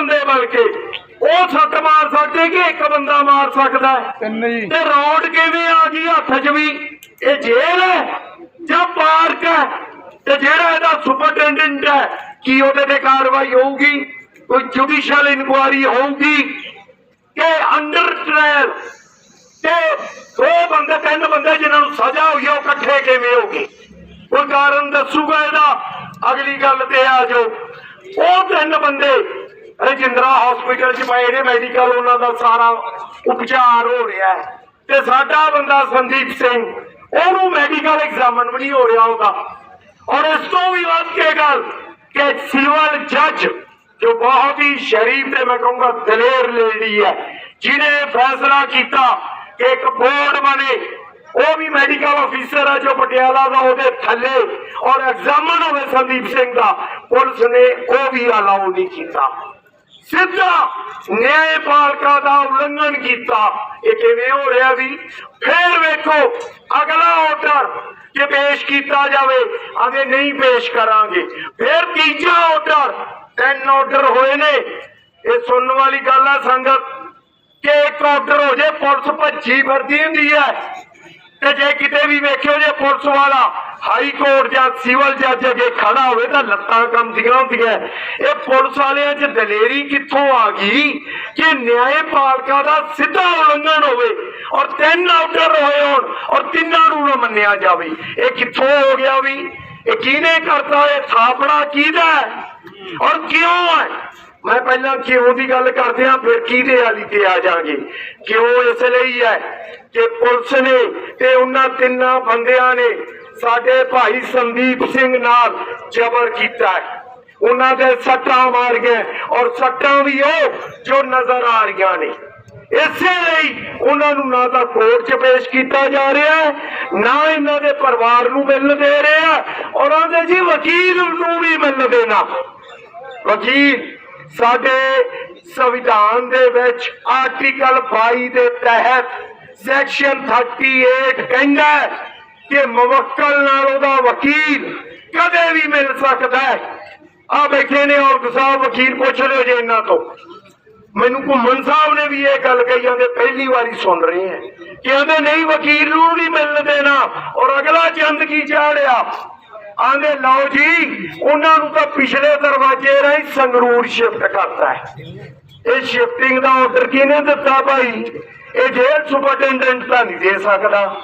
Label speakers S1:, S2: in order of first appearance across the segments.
S1: ਬੰਦੇ ਬਲਕਿ। ਉਹ ਸੱਟ ਮਾਰ ਸਕਦੇ ਕਿ ਇੱਕ ਬੰਦਾ ਮਾਰ ਸਕਦਾ
S2: ਤਿੰਨ ਜੀ।
S1: ਤੇ ਰੋਡ ਕਿਵੇਂ ਆ ਗਈ ਹੱਥ 'ਚ ਵੀ? ਇਹ ਜੇਲ੍ਹ ਹੈ ਜਾਂ ਪਾਰਕ ਹੈ? ਤੇ ਜਿਹੜਾ ਇਹਦਾ ਸੁਪਰਟੈਂਡੈਂਟ ਹੈ ਕੀ ਉਹਦੇ ਤੇ ਕਾਰਵਾਈ ਹੋਊਗੀ? ਕੋਈ ਜੁਡੀਸ਼ੀਅਲ ਇਨਕੁਆਰੀ ਹੋਊਗੀ? ਕਿ ਅੰਡਰ ਟ੍ਰਾਇਲ ਤੇ ਦੋ ਬੰਦੇ ਤਿੰਨ ਬੰਦੇ ਜਿਨ੍ਹਾਂ ਨੂੰ ਸਜ਼ਾ ਹੋਈ ਉਹ ਇਕੱਠੇ ਕਿਵੇਂ ਹੋ ਗਏ ਕੋਈ ਕਾਰਨ ਦੱਸੂਗਾ ਇਹਦਾ? ਅਗਲੀ ਗੱਲ ਤੇ ਆ ਜਾਓ। ਉਹ ਤਿੰਨ ਬੰਦੇ ਰਜਿੰਦਰਾ ਹਸਪੀਟਲ 'ਚ ਪਏ ਨੇ ਮੈਡੀਕਲ ਉਹਨਾਂ ਦਾ ਸਾਰਾ ਉਪਚਾਰ ਹੋ ਰਿਹਾ ਹੈ। ਤੇ ਸਾਡਾ ਬੰਦਾ ਸੰਦੀਪ ਸਿੰਘ, ਉਹਨੂੰ ਮੈਡੀਕਲ ਐਗਜ਼ਾਮਨ ਵੀ ਨਹੀਂ ਹੋ ਰਿਹਾ ਉਹਦਾ। ਔਰ ਇਸ ਤੋਂ ਵੀ ਵੱਧ ਕੇ ਗੱਲ ਕਿ ਸਿਵਲ ਜੱਜ, ਜੋ ਬਹੁਤ ਹੀ ਸ਼ਰੀਫ ਤੇ ਮੈਂ ਕਹੂੰਗਾ ਦਲੇਰ ਲੇਡੀ ਹੈ, ਜਿਹਨੇ ਫੈਸਲਾ ਕੀਤਾ ਕਿ ਇੱਕ ਬੋਰਡ ਬਣੇ, ਉਹ ਵੀ ਮੈਡੀਕਲ ਅਫੀਸਰ ਹੈ ਜੋ ਪਟਿਆਲਾ ਦਾ ਉਹਦੇ ਥੱਲੇ। ਔਰ ਐਗਜ਼ਾਮਨ ਹੋਵੇ ਸੰਦੀਪ ਸਿੰਘ ਦਾ, ਪੁਲਿਸ ਨੇ ਉਹ ਵੀ ਅਲਾਉ ਨਹੀਂ ਕੀਤਾ। ਸਿੱਧਾ ਨਿਆਂਪਾਲਕਾ ਦਾ ਉਲੰਘਣ ਕੀਤਾ। ਇਹ ਕਿਵੇਂ ਹੋ ਰਿਹਾ ਵੀ ਫੇਰ ਵੇਖੋ, ਅਗਲਾ ਆਰਡਰ ਕਿ ਪੇਸ਼ ਕੀਤਾ ਜਾਵੇ ਆਗੇ ਨਹੀਂ ਪੇਸ਼ ਕਰਾਂਗੇ। ਫਿਰ ਤੀਜਾ ਆਰਡਰ ਤਿੰਨ ਆਰਡਰ ਹੋਏ ਨੇ। ਇਹ ਸੁਣਨ ਵਾਲੀ ਗੱਲ ਆ ਸੰਗਤ, ਕਿ ਇੱਕ ਆਰਡਰ ਹੋ ਜੇ, ਪੁਲਿਸ ਭੱਜੀ ਫਿਰਦੀ ਹੁੰਦੀ ਹੈ। ਤੇ ਜੇ ਕਿਤੇ ਵੀ ਵੇਖਿਓ ਜੇ ਪੁਲਿਸ ਵਾਲਾ ਹਾਈ ਕੋਰਟ ਜਾਂ ਸਿਵਲ ਜੱਜ ਅੱਗੇ ਖੜਾ ਹੋਵੇ ਤਾਂ ਲੱਤਾਂ ਕੰਮਦੀਆਂ ਹੁੰਦੀਆਂ। ਇਹ ਪੁਲਿਸ ਵਾਲਿਆਂ 'ਚ ਦਲੇਰੀ ਕਿੱਥੋਂ ਆ ਗਈ ਕਿ ਨਿਆਂਪਾਲਕਾ ਦਾ ਸਿੱਧਾ ਉਲੰਘਣ ਹੋਵੇ ਔਰ ਤਿੰਨ ਆਰਡਰ ਹੋਏ ਹੋਣ ਔਰ ਤਿੰਨਾਂ ਨੂੰ ਨਾ ਮੰਨਿਆ ਜਾਵੇ। ਇਹ ਕਿੱਥੋਂ ਹੋ ਗਿਆ ਵੀ? ਇਹ ਕਿਹਨੇ ਕਰਤਾ? ਇਹ ਥਾਪੜਾ ਕਿਹਦਾ ਔਰ ਕਿਉਂ ਹੈ? ਮੈਂ ਪਹਿਲਾਂ ਕਿਉਂ ਦੀ ਗੱਲ ਕਰਦੇ ਹਾਂ, ਫਿਰ ਕਿਹਦੇ ਵਾਲੀ ਤੇ ਆ ਜਾਾਂਗੇ ਕਿਉਂ ਇਸ ਲਈ ਹੈ ਕਿ ਪੁਲਿਸ ਨੇ ਤੇ ਉਹਨਾਂ ਤਿੰਨਾਂ ਬੰਦਿਆਂ ਨੇ ਸਾਡੇ ਭਾਈ ਸੰਦੀਪ ਸਿੰਘ ਨਾਲ ਜ਼ਬਰ ਕੀਤਾ ਹੈ। ਉਹਨਾਂ ਦੇ ਸੱਟਾਂ ਮਾਰ ਔਰ ਸੱਟਾਂ ਵੀ ਉਹ ਜੋ ਨਜ਼ਰ ਆ ਰਹੀਆਂ ਨੇ। ਇਸੇ ਲਈ ਉਹਨਾਂ ਨੂੰ ਨਾ ਤਾਂ ਕੋਰਟ 'ਚ ਪੇਸ਼ ਕੀਤਾ ਜਾ ਰਿਹਾ ਨਾ ਇਹਨਾਂ ਦੇ ਪਰਿਵਾਰ ਨੂੰ ਮਿਲਣ ਦੇ ਰਿਹਾ ਔਰ ਉਹਦੇ ਜੀ ਵਕੀਲ ਨੂੰ ਵੀ ਮਿਲ ਦੇਣਾ। ਵਕੀਲ, ਸਾਡੇ ਸੰਵਿਧਾਨ ਦੇ ਵਿੱਚ ਆਰਟੀਕਲ 22 ਦੇ ਤਹਿਤ ਸੈਕਸ਼ਨ 38 ਕਹਿੰਦਾ ਕਿ ਮੁਵੱਕਲ ਨਾਲ ਉਹਦਾ ਵਕੀਲ ਕਦੇ ਵੀ ਮਿਲ ਸਕਦਾ ਹੈ। ਆ ਬੈਠੇ ਨੇ ਔਰ ਸਾਹਿਬ, ਵਕੀਲ ਪੁੱਛ ਲਿਓ ਜੇ ਇਹਨਾਂ ਤੋਂ। ਮੈਨੂੰ ਘੁੰਮਣ ਸਾਹਿਬ ਨੇ ਵੀ ਇਹ ਗੱਲ ਕਹੀ ਜਾਂਦੇ, ਪਹਿਲੀ ਵਾਰੀ ਸੁਣ ਰਹੇ ਹੈ। ਕਿ ਨਹੀਂ, ਵਕੀਲ ਨੂੰ ਨਹੀਂ ਮਿਲਣ ਦੇਣਾ। ਔਰ ਅਗਲਾ ਚੰਦ ਕੀ ਚਾੜਿਆ? ਆਂਦੇ ਲਓ ਜੀ, ਉਹਨਾਂ ਨੂੰ ਤਾਂ ਪਿਛਲੇ ਦਰਵਾਜ਼ੇ ਰਾਹੀਂ ਸੰਗਰੂਰ ਸ਼ਿਫਟ ਕਰਤਾ ਹੈ। ਇਹ ਸ਼ਿਫਟਿੰਗ ਦਾ ਆਰਡਰ ਕਿਹਨੇ ਦਿੱਤਾ ਭਾਈ? ਇਹ ਜੇਲ੍ਹ ਸੁਪਰਡੈਂਡੈਂਟ ਤਾਂ ਨਹੀਂ ਦੇ ਸਕਦਾ।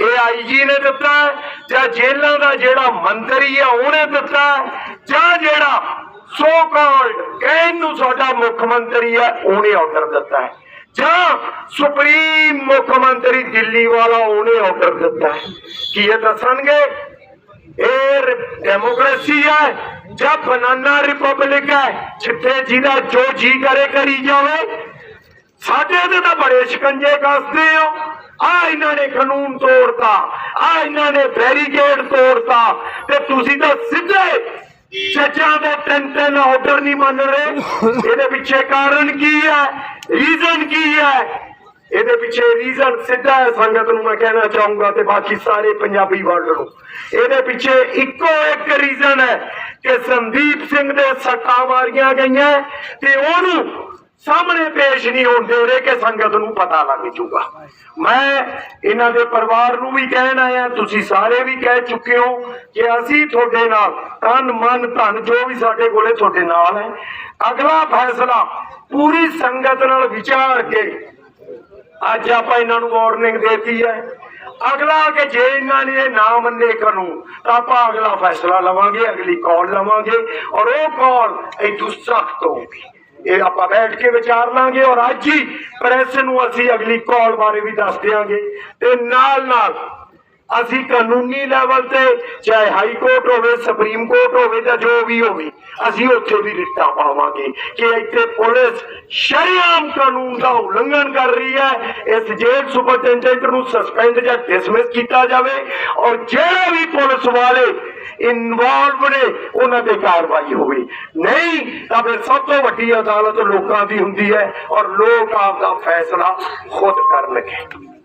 S1: ਇਹ ਆਈਜੀ ਨੇ ਦਿੱਤਾ ਜਾਂ ਜੇਲ੍ਹਾਂ ਦਾ ਜਿਹੜਾ ਮੰਤਰੀ ਹੈ ਉਹਨੇ ਦਿੱਤਾ ਜਾਂ ਜਿਹੜਾ ਸੋ ਕਾਲਡ ਕਹਿਣ ਸਾਡਾ ਮੁੱਖ ਮੰਤਰੀ ਹੈ, ਉਹਨੇ ਆਰਡਰ ਦਿੱਤਾ ਹੈ। ਜਾਂ ਸੁਪਰੀਮ ਮੁੱਖ ਮੰਤਰੀ ਦਿੱਲੀ ਵਾਲਾ ਉਹਨੇ ਆਰਡਰ ਦਿੱਤਾ ਹੈ। ਕੀ ਇਹ ਦੱਸਣਗੇ? ਇਹ ਡੈਮੋਕ੍ਰੇਸੀ ਹੈ, ਜਾਂ ਬਨਾਨਾ ਰਿਪਬਲਿਕ ਹੈ? ਜਿੱਥੇ ਜਿਹਦਾ ਜੋ ਜੀ ਕਰੇ, ਕਰੀ ਜਾਵੇ। ਸਾਡੇ ਤੇ ਤਾਂ ਬੜੇ ਸ਼ਿਕੰਜੇ ਕੱਸਦੇ ਹੋ। ਆ ਇਹਨਾਂ ਨੇ ਕਾਨੂੰਨ ਤੋੜਤਾ, ਆ ਇਹਨਾਂ ਨੇ ਬੈਰੀਕੇਡ ਤੋੜਤਾ ਤੇ ਤੁਸੀਂ ਤਾਂ ਸਿੱਧੇ ਜੱਜਾਂ ਦੇ ਤਿੰਨ ਤਿੰਨ ਆਰਡਰ ਨਹੀਂ ਮੰਨ ਰਹੇ। ਇਹਦੇ ਪਿੱਛੇ ਕਾਰਨ ਕੀ ਹੈ? ਰੀਜ਼ਨ ਕੀ ਹੈ? ਇਹਦੇ ਪਿੱਛੇ ਰੀਜ਼ਨ ਸਿੱਧਾ ਹੈ, ਸੰਗਤ ਨੂੰ ਮੈਂ ਕਹਿਣਾ ਚਾਹੂੰਗਾ ਤੇ ਬਾਕੀ ਸਾਰੇ ਪੰਜਾਬੀ ਵਰਡ ਨੂੰ। ਇਹਦੇ ਪਿੱਛੇ ਇੱਕੋ ਇੱਕ ਰੀਜ਼ਨ ਹੈ ਕਿ ਸੰਦੀਪ ਸਿੰਘ ਦੇ ਸੱਟਾਂ ਮਾਰੀਆਂ ਗਈਆਂ ਤੇ ਉਹਨੂੰ ਸਾਹਮਣੇ ਪੇਸ਼ ਨਹੀਂ ਹੋਣ ਦੇ ਰਹੇ ਕਿ ਸੰਗਤ ਨੂੰ ਪਤਾ ਲੱਗ ਜੂਗਾ। ਮੈਂ ਇਹਨਾਂ ਦੇ ਪਰਿਵਾਰ ਨੂੰ ਵੀ ਕਹਿਣ ਆਇਆ, ਤੁਸੀਂ ਸਾਰੇ ਵੀ ਕਹਿ ਚੁੱਕੇ ਹੋ ਕਿ ਅਸੀਂ ਤੁਹਾਡੇ ਨਾਲ, ਤਨ, ਮਨ, ਧਨ ਜੋ ਵੀ ਸਾਡੇ ਕੋਲੇ ਤੁਹਾਡੇ ਨਾਲ ਹੈ। ਅਗਲਾ ਫੈਸਲਾ ਪੂਰੀ ਸੰਗਤ ਨਾਲ ਵਿਚਾਰ ਕੇ ਅੱਜ ਆਪਾਂ ਇਹਨਾਂ ਨੂੰ ਵਾਰਨਿੰਗ ਦੇਤੀ ਹੈ। ਅਗਲਾ ਕਿ ਜੇ ਇਹਨਾਂ ਨੇ ਇਹ ਨਾ ਮੰਨੇ ਕਾਨੂੰਨ, ਤਾਂ ਆਪਾਂ ਅਗਲਾ ਫੈਸਲਾ ਲਵਾਂਗੇ, ਅਗਲੀ ਕਾਲ ਲਵਾਂਗੇ ਔਰ ਉਹ ਕਾਲ ਇਦੋਂ ਸਖਤ ਹੋਊਗੀ। ਇਹ ਆਪਾਂ ਬੈਠ ਕੇ ਵਿਚਾਰ ਲਾਂਗੇ ਔਰ ਅੱਜ ਹੀ ਪ੍ਰੈਸ ਨੂੰ ਅਸੀਂ ਅਗਲੀ ਕਾਲ ਬਾਰੇ ਵੀ ਦੱਸ ਦਿਆਂਗੇ ਤੇ ਨਾਲ ਨਾਲ ਅਸੀਂ ਕਾਨੂੰਨੀ ਲੈਵਲ ਤੇ, ਚਾਹੇ ਹਾਈ ਕੋਰਟ ਹੋਵੇ, ਸੁਪਰੀਮ ਕੋਰਟ ਹੋਵੇ ਜਾਂ ਜੋ ਵੀ ਹੋਵੇ, ਅਸੀਂ ਉੱਥੇ ਵੀ ਰਿਟਾਂ ਪਾਵਾਂਗੇ ਕਿ ਇੱਥੇ ਪੁਲਿਸ ਸ਼ਰੀਆਮ ਕਾਨੂੰਨ ਦਾ ਉਲੰਘਣ ਕਰ ਰਹੀ ਹੈ। ਇਸ ਜੇਲ੍ਹ ਸੁਪਰਡੈਂਟੈਂਟ ਨੂੰ ਸਸਪੈਂਡ ਜਾਂ ਡਿਸਮਿਸ ਕੀਤਾ ਜਾਵੇ ਔਰ ਜਿਹੜੇ ਵੀ ਪੁਲਿਸ ਵਾਲੇ ਇਨਵੋਲਵ ਨੇ, ਉਹਨਾਂ ਤੇ ਕਾਰਵਾਈ ਹੋਵੇ। ਨਹੀਂ, ਤਾਂ ਫਿਰ ਸਭ ਤੋਂ ਵੱਡੀ ਅਦਾਲਤ ਲੋਕਾਂ ਦੀ ਹੁੰਦੀ ਹੈ ਔਰ ਲੋਕ ਆਪ ਦਾ ਫੈਸਲਾ ਖੁਦ ਕਰਨਗੇ